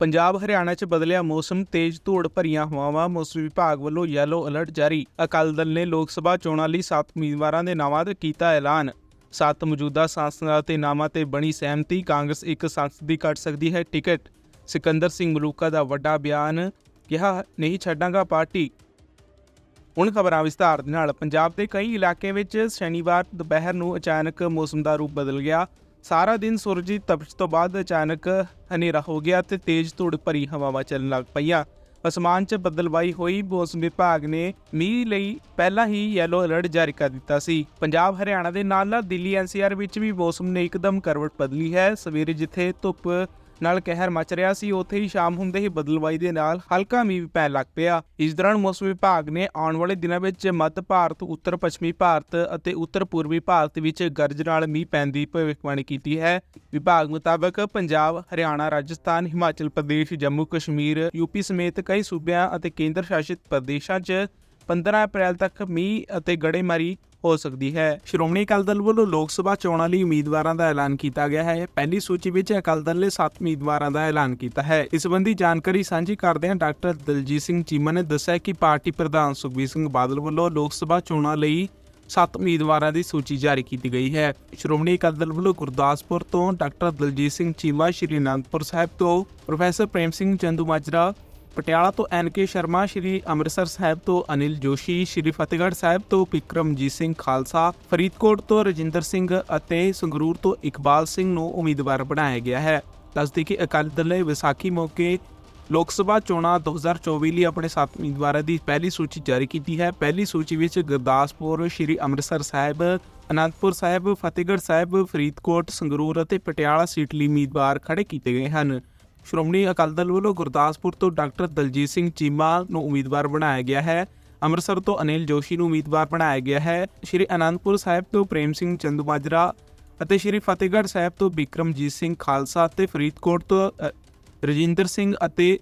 ਪੰਜਾਬ, ਹਰਿਆਣਾ 'ਚ ਬਦਲਿਆ ਮੌਸਮ, ਤੇਜ਼ ਧੂੜ, ਭਰੀਆਂ ਹਵਾਵਾਂ, ਮੌਸਮ ਵਿਭਾਗ ਵੱਲੋਂ ਯੈਲੋ ਅਲਰਟ ਜਾਰੀ। ਅਕਾਲੀ ਦਲ ਨੇ ਲੋਕ ਸਭਾ ਚੋਣਾਂ ਲਈ 7 ਉਮੀਦਵਾਰਾਂ ਦੇ ਨਾਵਾਂ ਦਾ ਕੀਤਾ ਐਲਾਨ। ਸੱਤ ਮੌਜੂਦਾ ਸਾਂਸਦਾਂ ਤੇ ਨਾਵਾਂ ਤੇ ਬਣੀ ਸਹਿਮਤੀ ਕਾਂਗਰਸ ਇੱਕ ਸੰਸਦ ਦੀ ਕੱਟ ਸਕਦੀ ਹੈ ਟਿਕਟ। ਸਿਕੰਦਰ ਸਿੰਘ ਮਲੂਕਾ ਦਾ ਵੱਡਾ ਬਿਆਨ, ਕਿਹਾ, ਨਹੀਂ ਛੱਡਾਂਗਾ ਪਾਰਟੀ। ਹੁਣ ਖਬਰਾਂ ਵਿਸਤਾਰ ਦੇ ਨਾਲ, ਪੰਜਾਬ ਦੇ ਕਈ ਇਲਾਕਿਆਂ ਵਿੱਚ ਸ਼ਨੀਵਾਰ ਦੁਪਹਿਰ ਨੂੰ ਅਚਾਨਕ ਮੌਸਮ ਦਾ ਰੂਪ ਬਦਲ ਗਿਆ। ਸਾਰਾ ਦਿਨ ਸੂਰਜ ਦੀ ਤਪਸ਼ ਤੋਂ ਬਾਅਦ ਅਚਾਨਕ ਹਨੇਰਾ ਹੋ ਗਿਆ ਤੇ ਤੇਜ਼ ਧੂੜ ਭਰੀ ਹਵਾਵਾਂ ਚੱਲਣ ਲੱਗ ਪਈਆਂ। ਅਸਮਾਨ 'ਚ ਬੱਦਲਬਾਈ ਹੋਈ, ਮੌਸਮ ਵਿਭਾਗ ਨੇ ਮੀਂਹ ਲਈ ਪਹਿਲਾਂ ਹੀ ਯੈਲੋ ਅਲਰਟ ਜਾਰੀ ਕਰ ਦਿੱਤਾ ਸੀ। ਪੰਜਾਬ, ਹਰਿਆਣਾ ਦੇ ਨਾਲ ਨਾਲ ਦਿੱਲੀ ਐਨਸੀਆਰ ਵਿੱਚ ਵੀ ਮੌਸਮ ਨੇ ਇੱਕਦਮ ਕਰਵਟ ਬਦਲੀ ਹੈ। ਸਵੇਰੇ ਜਿੱਥੇ ਧੁੱਪ ਨਾਲ ਕਹਿਰ ਮਚ ਰਿਹਾ ਸੀ, ਉੱਥੇ ਹੀ ਸ਼ਾਮ ਹੁੰਦੇ ਹੀ ਬਦਲਵਾਈ ਦੇ ਨਾਲ ਹਲਕਾ ਮੀਂਹ ਵੀ ਪੈਣ ਲੱਗ ਪਿਆ। ਇਸ ਦੌਰਾਨ ਮੌਸਮ ਵਿਭਾਗ ਨੇ ਆਉਣ ਵਾਲੇ ਦਿਨਾਂ ਵਿੱਚ ਮੱਧ ਭਾਰਤ, ਉੱਤਰ ਪੱਛਮੀ ਭਾਰਤ ਅਤੇ ਉੱਤਰ ਪੂਰਬੀ ਭਾਰਤ ਵਿੱਚ ਗਰਜ ਨਾਲ ਮੀਂਹ ਪੈਣ ਦੀ ਭਵਿੱਖਬਾਣੀ ਕੀਤੀ ਹੈ। ਵਿਭਾਗ ਮੁਤਾਬਕ ਪੰਜਾਬ, ਹਰਿਆਣਾ, ਰਾਜਸਥਾਨ, ਹਿਮਾਚਲ ਪ੍ਰਦੇਸ਼, ਜੰਮੂ ਕਸ਼ਮੀਰ ਯੂਪੀ ਸਮੇਤ ਕਈ ਸੂਬਿਆਂ ਅਤੇ ਕੇਂਦਰ ਸ਼ਾਸਿਤ ਪ੍ਰਦੇਸ਼ਾਂ 'ਚ 15 ਅਪ੍ਰੈਲ ਤੱਕ ਮੀਂਹ ਅਤੇ ਗੜੇਮਾਰੀ ਹੋ ਸਕਦੀ ਹੈ। ਸ਼੍ਰੋਮਣੀ ਅਕਾਲੀ ਦਲ ਵੱਲੋਂ ਲੋਕ ਸਭਾ ਚੋਣਾਂ ਲਈ ਉਮੀਦਵਾਰਾਂ ਦਾ ਐਲਾਨ ਕੀਤਾ ਗਿਆ ਹੈ। ਪਹਿਲੀ ਸੂਚੀ ਵਿੱਚ ਅਕਾਲੀ ਦਲ ਨੇ 7 ਉਮੀਦਵਾਰਾਂ ਦਾ ਐਲਾਨ ਕੀਤਾ ਹੈ। ਇਸ ਸੰਬੰਧੀ ਜਾਣਕਾਰੀ ਸਾਂਝੀ ਕਰਦਿਆਂ ਡਾਕਟਰ ਦਲਜੀਤ ਸਿੰਘ ਚੀਮਾ ਨੇ ਦੱਸਿਆ ਕਿ ਪਾਰਟੀ ਪ੍ਰਧਾਨ ਸੁਖਬੀਰ ਸਿੰਘ ਬਾਦਲ ਵੱਲੋਂ ਲੋਕ ਸਭਾ ਚੋਣਾਂ ਲਈ ਸੱਤ ਉਮੀਦਵਾਰਾਂ ਦੀ ਸੂਚੀ ਜਾਰੀ ਕੀਤੀ ਗਈ ਹੈ। ਸ਼੍ਰੋਮਣੀ ਅਕਾਲੀ ਦਲ ਵੱਲੋਂ ਗੁਰਦਾਸਪੁਰ ਤੋਂ ਡਾਕਟਰ ਦਲਜੀਤ ਸਿੰਘ ਚੀਮਾ ਸ਼੍ਰੀ ਅਨੰਦਪੁਰ ਸਾਹਿਬ ਤੋਂ ਪ੍ਰੋਫੈਸਰ ਪ੍ਰੇਮ ਸਿੰਘ ਚੰਦੂਮਾਜਰਾ ਪਟਿਆਲਾ ਤੋਂ ਐਨ ਕੇ ਸ਼ਰਮਾ, ਸ਼੍ਰੀ ਅੰਮ੍ਰਿਤਸਰ ਸਾਹਿਬ ਤੋਂ ਅਨਿਲ ਜੋਸ਼ੀ, ਸ਼੍ਰੀ ਫਤਿਹਗੜ੍ਹ ਸਾਹਿਬ ਤੋਂ ਵਿਕਰਮਜੀਤ ਸਿੰਘ ਖਾਲਸਾ, ਫਰੀਦਕੋਟ ਤੋਂ ਰਜਿੰਦਰ ਸਿੰਘ ਅਤੇ ਸੰਗਰੂਰ ਤੋਂ ਇਕਬਾਲ ਸਿੰਘ ਨੂੰ ਉਮੀਦਵਾਰ ਬਣਾਇਆ ਗਿਆ ਹੈ। ਦੱਸਦੀ ਕਿ ਅਕਾਲੀ ਦਲ ਨੇ ਵਿਸਾਖੀ ਮੌਕੇ ਲੋਕ ਸਭਾ ਚੋਣਾਂ 2024 ਲਈ ਆਪਣੇ ਸੱਤ ਉਮੀਦਵਾਰਾਂ ਦੀ ਪਹਿਲੀ ਸੂਚੀ ਜਾਰੀ ਕੀਤੀ ਹੈ। ਪਹਿਲੀ ਸੂਚੀ ਵਿੱਚ ਗੁਰਦਾਸਪੁਰ, ਸ਼੍ਰੀ ਅੰਮ੍ਰਿਤਸਰ ਸਾਹਿਬ, ਅਨੰਦਪੁਰ ਸਾਹਿਬ, ਫਤਿਹਗੜ੍ਹ ਸਾਹਿਬ, ਫਰੀਦਕੋਟ, ਸੰਗਰੂਰ ਅਤੇ ਪਟਿਆਲਾ ਸੀਟ ਲਈ ਉਮੀਦਵਾਰ ਖੜੇ ਕੀਤੇ ਗਏ ਹਨ। ਸ਼੍ਰੋਮਣੀ ਅਕਾਲੀ ਦਲ ਵੱਲੋਂ ਗੁਰਦਾਸਪੁਰ ਤੋਂ ਡਾਕਟਰ ਦਲਜੀਤ ਸਿੰਘ ਚੀਮਾ ਨੂੰ ਉਮੀਦਵਾਰ ਬਣਾਇਆ ਗਿਆ ਹੈ। ਅੰਮ੍ਰਿਤਸਰ ਤੋਂ ਅਨਿਲ ਜੋਸ਼ੀ ਨੂੰ ਉਮੀਦਵਾਰ ਬਣਾਇਆ ਗਿਆ ਹੈ। ਸ਼੍ਰੀ ਅਨੰਦਪੁਰ ਸਾਹਿਬ ਤੋਂ ਪ੍ਰੇਮ ਸਿੰਘ ਚੰਦੂਮਾਜਰਾ ਅਤੇ ਸ਼੍ਰੀ ਫਤਿਹਗੜ੍ਹ ਸਾਹਿਬ ਤੋਂ ਬਿਕਰਮਜੀਤ ਸਿੰਘ ਖਾਲਸਾ ਅਤੇ ਫਰੀਦਕੋਟ ਤੋਂ ਰਜਿੰਦਰ ਸਿੰਘ ਅਤੇ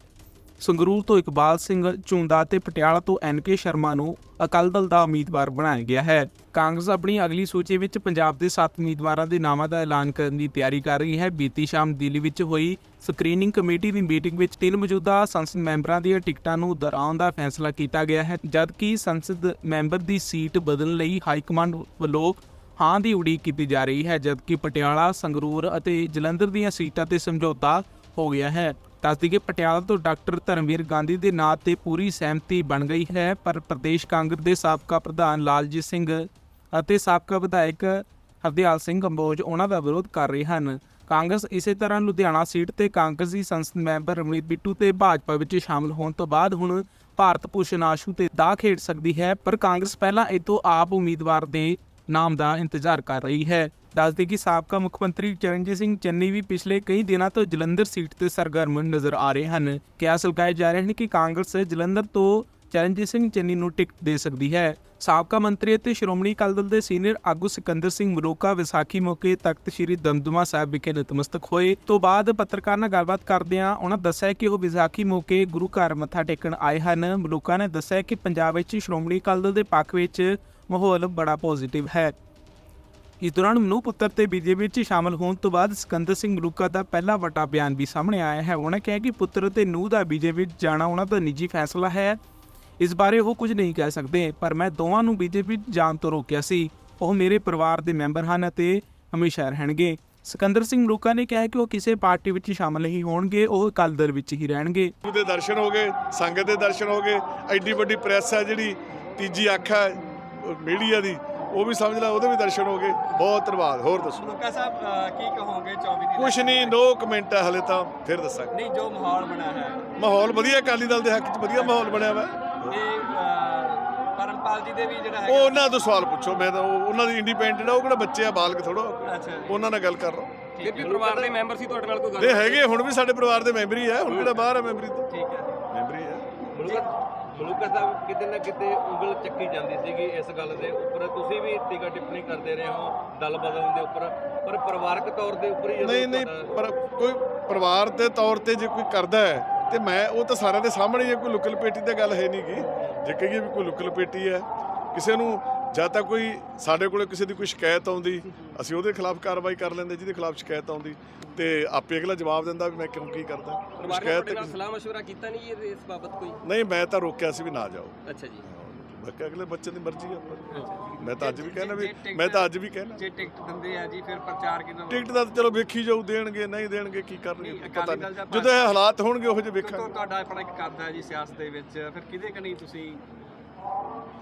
ਸੰਗਰੂਰ ਤੋਂ ਇਕਬਾਲ ਸਿੰਘ ਝੁੰਦਾ ਤੇ ਪਟਿਆਲਾ ਤੋਂ ਐਨ ਕੇ ਸ਼ਰਮਾ ਨੂੰ ਅਕਾਲੀ ਦਲ ਦਾ ਉਮੀਦਵਾਰ ਬਣਾਇਆ ਗਿਆ ਹੈ। ਕਾਂਗਰਸ ਆਪਣੀ ਅਗਲੀ ਸੂਚੀ ਵਿੱਚ ਪੰਜਾਬ ਦੇ 7 ਉਮੀਦਵਾਰਾਂ ਦੇ ਨਾਮਾਂ ਦਾ ਐਲਾਨ ਕਰਨ ਦੀ ਤਿਆਰੀ ਕਰ ਰਹੀ ਹੈ। ਬੀਤੀ ਸ਼ਾਮ ਦਿੱਲੀ ਵਿੱਚ ਹੋਈ ਸਕਰੀਨਿੰਗ ਕਮੇਟੀ ਦੀ ਮੀਟਿੰਗ ਵਿੱਚ ਤਿੰਨ ਮੌਜੂਦਾ ਸੰਸਦ ਮੈਂਬਰਾਂ ਦੀਆਂ ਟਿਕਟਾਂ ਨੂੰ ਦੁਹਰਾਉਣ ਦਾ ਫੈਸਲਾ ਕੀਤਾ ਗਿਆ ਹੈ, ਜਦਕਿ ਸੰਸਦ ਮੈਂਬਰ ਦੀ ਸੀਟ ਬਦਲਣ ਲਈ ਹਾਈ ਕਮਾਂਡ ਵੱਲੋਂ ਹਾਂ ਦੀ ਉਡੀਕ ਕੀਤੀ ਜਾ ਰਹੀ ਹੈ, ਜਦਕਿ ਪਟਿਆਲਾ, ਸੰਗਰੂਰ ਅਤੇ ਜਲੰਧਰ ਦੀਆਂ ਸੀਟਾਂ ਤੇ ਸਮਝੌਤਾ ਹੋ ਗਿਆ ਹੈ। ਦੱਸਦੀ ਕਿ ਪਟਿਆਲਾ ਤੋਂ ਡਾਕਟਰ ਧਰਮਵੀਰ ਗਾਂਧੀ ਦੇ ਨਾਂ ਤੇ ਪੂਰੀ ਸਹਿਮਤੀ ਬਣ ਗਈ ਹੈ, ਪਰ ਪ੍ਰਦੇਸ਼ ਕਾਂਗਰਸ ਦੇ ਸਾਬਕਾ ਪ੍ਰਧਾਨ ਲਾਲਜੀਤ ਸਿੰਘ ਅਤੇ ਸਾਬਕਾ ਵਿਧਾਇਕ ਹਰਦਿਆਲ ਸਿੰਘ ਕੰਬੋਜ ਉਹਨਾਂ ਦਾ ਵਿਰੋਧ ਕਰ ਰਹੇ ਹਨ। ਕਾਂਗਰਸ ਇਸੇ ਤਰ੍ਹਾਂ ਲੁਧਿਆਣਾ ਸੀਟ ਤੇ ਕਾਂਗਰਸੀ ਸੰਸਦ ਮੈਂਬਰ ਰਮਨੀਤ ਬਿੱਟੂ ਤੇ ਭਾਜਪਾ ਵਿੱਚ ਸ਼ਾਮਲ ਹੋਣ ਤੋਂ ਬਾਅਦ ਹੁਣ ਭਾਰਤ ਭੂਸ਼ਣ ਆਸ਼ੂ ਤੇ ਦਾ ਖੇਡ ਸਕਦੀ ਹੈ, ਪਰ ਕਾਂਗਰਸ ਪਹਿਲਾਂ ਇਹ ਤੋਂ ਆਪ ਉਮੀਦਵਾਰ ਦੇ ਨਾਮ ਦਾ ਇੰਤਜ਼ਾਰ ਕਰ ਰਹੀ ਹੈ। ਦੱਸਦੇ ਕਿ ਸਾਬਕਾ ਮੁੱਖ ਮੰਤਰੀ ਚਰਨਜੀਤ ਸਿੰਘ ਚੰਨੀ ਵੀ ਪਿਛਲੇ ਕਈ ਦਿਨਾਂ ਤੋਂ ਜਲੰਧਰ ਸੀਟ ਤੇ ਸਰਗਰਮ ਨਜ਼ਰ ਆ ਰਹੇ ਹਨ। ਕਿਆਸ ਲਗਾਏ ਜਾ ਰਹੇ ਹਨ ਕਿ ਕਾਂਗਰਸ ਜਲੰਧਰ ਤੋਂ ਚਰਨਜੀਤ ਸਿੰਘ ਚੰਨੀ ਨੂੰ ਟਿਕਟ ਦੇ ਸਕਦੀ ਹੈ। ਸਾਬਕਾ ਮੰਤਰੀ ਅਤੇ ਸ਼੍ਰੋਮਣੀ ਅਕਾਲੀ ਦਲ ਦੇ ਸੀਨੀਅਰ ਆਗੂ ਸਿਕੰਦਰ ਸਿੰਘ ਮਲੋਕਾ ਵਿਸਾਖੀ ਮੌਕੇ ਤਖਤ ਸ੍ਰੀ ਦਮਦਮਾ ਸਾਹਿਬ ਵਿਖੇ ਨਤਮਸਤਕ ਹੋਏ। ਤੋਂ ਬਾਅਦ ਪੱਤਰਕਾਰ ਨਾਲ ਗੱਲਬਾਤ ਕਰਦਿਆਂ ਉਹਨਾਂ ਦੱਸਿਆ ਕਿ ਉਹ ਵਿਸਾਖੀ ਮੌਕੇ ਗੁਰੂ ਘਰ ਮੱਥਾ ਟੇਕਣ ਆਏ ਹਨ। ਮਲੋਕਾ ਨੇ ਦੱਸਿਆ ਕਿ ਪੰਜਾਬ ਵਿੱਚ ਸ਼੍ਰੋਮਣੀ ਅਕਾਲੀ ਦਲ ਦੇ ਪੱਖ ਵਿੱਚ ਮਾਹੌਲ ਬੜਾ ਪੋਜ਼ਿਟਿਵ ਹੈ। ਇਸ ਦੌਰਾਨ ਮਨੂ ਪੁੱਤਰ ਤੇ ਬੀਜੇਪੀ ਵਿੱਚ ਸ਼ਾਮਲ ਹੋਣ ਤੋਂ ਬਾਅਦ ਸਿਕੰਦਰ ਸਿੰਘ ਮਲੂਕਾ ਦਾ ਪਹਿਲਾ ਵੱਡਾ ਬਿਆਨ ਵੀ ਸਾਹਮਣੇ ਆਇਆ ਹੈ। ਉਹਨਾਂ ਕਿਹਾ ਕਿ ਪੁੱਤਰ ਤੇ ਨੂੰਹ ਦਾ ਬੀਜੇਪੀ ਵਿੱਚ ਜਾਣਾ ਉਹਨਾਂ ਦਾ ਨਿੱਜੀ ਫੈਸਲਾ ਹੈ। ਇਸ ਬਾਰੇ ਉਹ ਕੁਝ ਨਹੀਂ ਕਹਿ ਸਕਦੇ, ਪਰ ਮੈਂ ਦੋਵਾਂ ਨੂੰ ਬੀਜੇਪੀ ਜਾਣ ਤੋਂ ਰੋਕਿਆ ਸੀ। ਉਹ ਮੇਰੇ ਪਰਿਵਾਰ ਦੇ ਮੈਂਬਰ ਹਨ ਅਤੇ ਹਮੇਸ਼ਾ ਰਹਿਣਗੇ। ਸਿਕੰਦਰ ਸਿੰਘ ਮਲੂਕਾ ਨੇ ਕਿਹਾ ਕਿ ਉਹ ਕਿਸੇ ਪਾਰਟੀ ਵਿੱਚ ਸ਼ਾਮਲ ਨਹੀਂ ਹੋਣਗੇ, ਉਹ ਅਕਾਲੀ ਦਲ ਵਿੱਚ ਹੀ ਰਹਿਣਗੇ। ਦੇ ਦਰਸ਼ਨ ਹੋ ਗਏ, ਸੰਗਤ ਦੇ ਦਰਸ਼ਨ ਹੋ ਗਏ। ਐਡੀ ਵੱਡੀ ਪ੍ਰੈਸ ਹੈ ਜਿਹੜੀ ਤੀਜੀ ਅੱਖ ਹੈ ਮੀਡੀਆ ਦੀ। ਉਹ ਵੀ ਸਮਝ ਲਾ ਉਹਦੇ ਵੀ ਦਰਸ਼ਨ ਹੋ ਗਏ। ਬਹੁਤ ਧੰਨਵਾਦ ਹੋਰ ਦੱਸੋ। ਲੁਕਾ ਸਾਹਿਬ ਅ, ਕੀ ਕਹੋਗੇ 24 ਦੀ ਕੁਛ ਨਹੀਂ ਨੋ ਕਮੈਂਟ ਹੈ ਹਲੇ ਤਾਂ ਫਿਰ ਦੱਸਾਂਗੇ। ਨਹੀਂ ਜੋ ਮਾਹੌਲ ਬਣਾ ਹੈ। ਮਾਹੌਲ ਵਧੀਆ ਅਕਾਲੀ ਦਲ ਦੇ ਹੱਕ 'ਚ ਵਧੀਆ ਮਾਹੌਲ ਬਣਿਆ ਵਾ। ਇਹ ਅ, ਪਰਮਪਾਲ ਜੀ ਦੇ ਵੀ ਜਿਹੜਾ ਉਹ ਹੈ ਉਹਨਾਂ ਤੋਂ ਸਵਾਲ ਪੁੱਛੋ ਮੈਂ ਤਾਂ ਉਹ- ਉਹਨਾਂ ਦੀ ਇੰਡੀਪੈਂਡੈਂਟ ਆ ਉਹ ਕਿਹੜਾ ਬੱਚੇ ਆ ਬਾਲਗ ਥੋੜਾ ਅੱਛਾ ਜੀ। ਉਹਨਾਂ ਨਾਲ ਗੱਲ ਕਰ ਰਹਾ ਵੀ ਪਰਿਵਾਰ ਦੇ ਮੈਂਬਰ ਸੀ ਤੁਹਾਡੇ ਨਾਲ ਕੋਈ ਦੇ ਹੈਗੇ ਹੁਣ ਵੀ ਸਾਡੇ ਪਰਿਵਾਰ ਦੇ ਮੈਂਬਰ ਹੀ ਆ ਹੁਣ ਕਿਹੜਾ ਬਾਹਰ ਆ ਮੈਂਬਰੀ ਤੋਂ? ਠੀਕ ਹੈ। ਮੈਂਬਰ ਹੀ ਆ ਮਲੂਕਾ ਸਾਹਿਬ ਕਿਤੇ ਨਾ ਕਿਤੇ ਉਂਗਲ ਚੱਕੀ ਜਾਂਦੀ ਸੀਗੀ ਇਸ ਗੱਲ ਦੇ ਉੱਪਰ। ਤੁਸੀਂ ਵੀ ਟੀਕਾ ਟਿੱਪਣੀ ਕਰਦੇ ਰਹੇ ਹੋ ਦਲ ਬਦਲਣ ਦੇ ਉੱਪਰ। ਪਰ ਪਰਿਵਾਰਕ ਤੌਰ ਦੇ ਉੱਪਰ ਹੀ ਨਹੀਂ ਨਹੀਂ ਪਰ ਕੋਈ ਪਰਿਵਾਰ ਦੇ ਤੌਰ ਤੇ ਜੇ ਕੋਈ ਕਰਦਾ ਹੈ ਤੇ ਮੈਂ ਉਹ ਤਾਂ ਸਾਰਿਆਂ ਦੇ ਸਾਹਮਣੇ ਹੀ ਹੈ ਕੋਈ ਲੁਕਲ ਪੇਟੀ ਤੇ ਗੱਲ ਹੈ ਨਹੀਂ ਗੀ। ਜੇ ਕਹੀਏ ਵੀ ਕੋਈ ਲੁਕਲ ਪੇਟੀ ਹੈ ਕਿਸੇ ਨੂੰ ਜਦ ਤੱਕ ਕੋਈ ਸਾਡੇ ਕੋਲੇ ਕਿਸੇ ਦੀ ਕੋਈ ਸ਼ਿਕਾਇਤ ਆਉਂਦੀ ਅਸੀਂ ਉਹਦੇ ਖਿਲਾਫ ਕਾਰਵਾਈ ਕਰ ਲੈਂਦੇ ਜਿਹਦੇ ਖਿਲਾਫ ਸ਼ਿਕਾਇਤ ਆਉਂਦੀ ਤੇ ਆਪੇ ਅਗਲਾ ਜਵਾਬ ਦਿੰਦਾ ਵੀ ਮੈਂ ਕਿਉਂ ਕੀ ਕਰਦਾ। ਸ਼ਿਕਾਇਤ ਤੁਹਾਡੇ ਨਾਲ ਤਾਂ- ਸਲਾਹ ਮਸ਼ਵਰਾ ਕੀਤਾ ਨਹੀਂ ਇਹ- ਇਸ ਬਾਬਤ ਕੋਈ? ਨਹੀਂ ਮੈਂ ਤਾਂ ਰੋਕਿਆ ਸੀ ਵੀ ਨਾ ਜਾਓ। ਅੱਛਾ ਜੀ। ਮੈਂ ਕਿਹਾ ਅਗਲੇ ਬੱਚੇ ਦੀ ਮਰਜ਼ੀ ਆ ਮੈਂ ਤਾਂ ਅੱਜ ਵੀ ਕਹਿਣਾ ਵੀ ਮੈਂ ਤਾਂ ਅੱਜ ਵੀ ਕਹਿਣਾ। ਜੇ ਟਿਕਟ ਦਿੰਦੇ ਆ ਜੀ ਫਿਰ ਪ੍ਰਚਾਰ ਕਿਦਾਂ ਟਿਕਟ ਦਾ ਤਾਂ ਚਲੋ ਵੇਖੀ ਜਾਊ ਦੇਣਗੇ ਨਹੀਂ ਦੇਣਗੇ ਕੀ ਕਰਨਗੇ ਪਤਾ ਨਹੀਂ। ਜਦੋਂ ਇਹ ਹਾਲਾਤ ਹੋਣਗੇ ਉਹੋ ਜਿਹੇ ਵੇਖਾਂਗੇ। ਤੁਹਾਡਾ ਆਪਣਾ ਇੱਕ ਕਰਦਾ ਹੈ ਜੀ ਸਿਆਸਤ ਦੇ ਵਿੱਚ ਫਿਰ ਕਿਹਦੇ ਕਨੀ ਤੁਸੀਂ